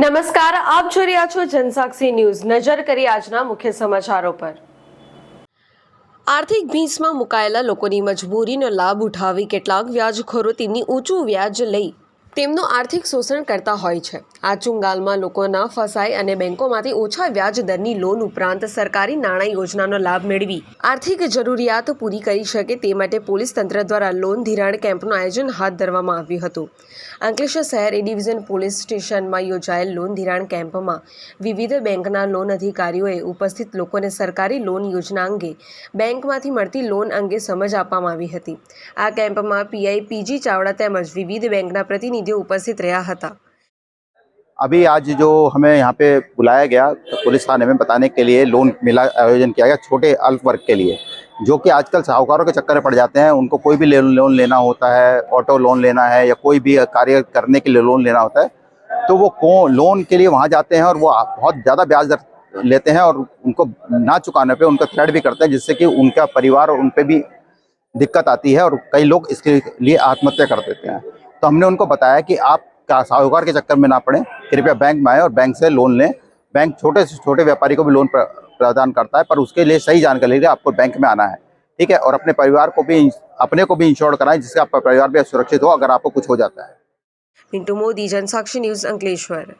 નમસ્કાર, આપ જોઈ રહ્યા છો જનસાક્ષી ન્યૂઝ. નજર કરી આજના મુખ્ય સમાચારો પર. આર્થિક ભીંસમાં મુકાયેલા લોકોની મજબૂરીનો લાભ ઉઠાવી કેટલાક વ્યાજખોરો તેમની ઊંચું વ્યાજ લઈ તેમનું આર્થિક શોષણ કરતા હોય છે. આ ચુંગાલમાં લોકો ન ફસાય અને બેંકોમાંથી ઓછા વ્યાજ દરની લોન ઉપરાંત સરકારી નાણાં યોજનાનો લાભ મેળવી આર્થિક જરૂરિયાત પૂરી કરી શકે તે માટે પોલીસ તંત્ર દ્વારા લોન ધિરાણ કેમ્પનું આયોજન હાથ ધરવામાં આવ્યું હતું. અંકલેશ્વર શહેર એ ડિવિઝન પોલીસ સ્ટેશનમાં યોજાયેલ લોન ધિરાણ કેમ્પમાં વિવિધ બેંકના લોન અધિકારીઓએ ઉપસ્થિત લોકોને સરકારી લોન યોજના અંગે બેંકમાંથી મળતી લોન અંગે સમજ આપવામાં આવી હતી. આ કેમ્પમાં પીઆઈ પીજી ચાવડા તેમજ વિવિધ બેંકના प्रतिनिधि उपस्थित रहा था। अभी आज जो हमें यहाँ पे बुलाया गया तो पुलिस थाने में बताने के लिए लोन मिला, आयोजन किया गया छोटे अल्प वर्ग के लिए, जो कि आजकल साहूकारों के चक्कर में पड़ जाते हैं। उनको कोई भी लोन, लेना होता है, ऑटो लोन लेना है या कोई भी कार्य करने के लिए लोन लेना होता है तो वो को, लोन के लिए वहाँ जाते हैं और वो बहुत ज़्यादा ब्याज दर लेते हैं और उनको ना चुकाने पर उनका थ्रेड भी करते हैं, जिससे कि उनका परिवार और उन पर भी दिक्कत आती है और कई लोग इसके लिए आत्महत्या कर देते हैं। तो हमने उनको बताया कि आप साहूकार के चक्कर में ना पड़ें, कृपया बैंक में आए और बैंक से लोन लें। बैंक छोटे से छोटे व्यापारी को भी लोन प्रदान करता है, पर उसके लिए सही जानकारी लेकर आपको बैंक में आना है, ठीक है? और अपने परिवार को भी, अपने को भी इंश्योर कराएँ, जिससे आपका परिवार भी सुरक्षित हो, अगर आपको कुछ हो जाता है। पिंटू मोदी, जनसाक्षी न्यूज़, अंकलेश्वर।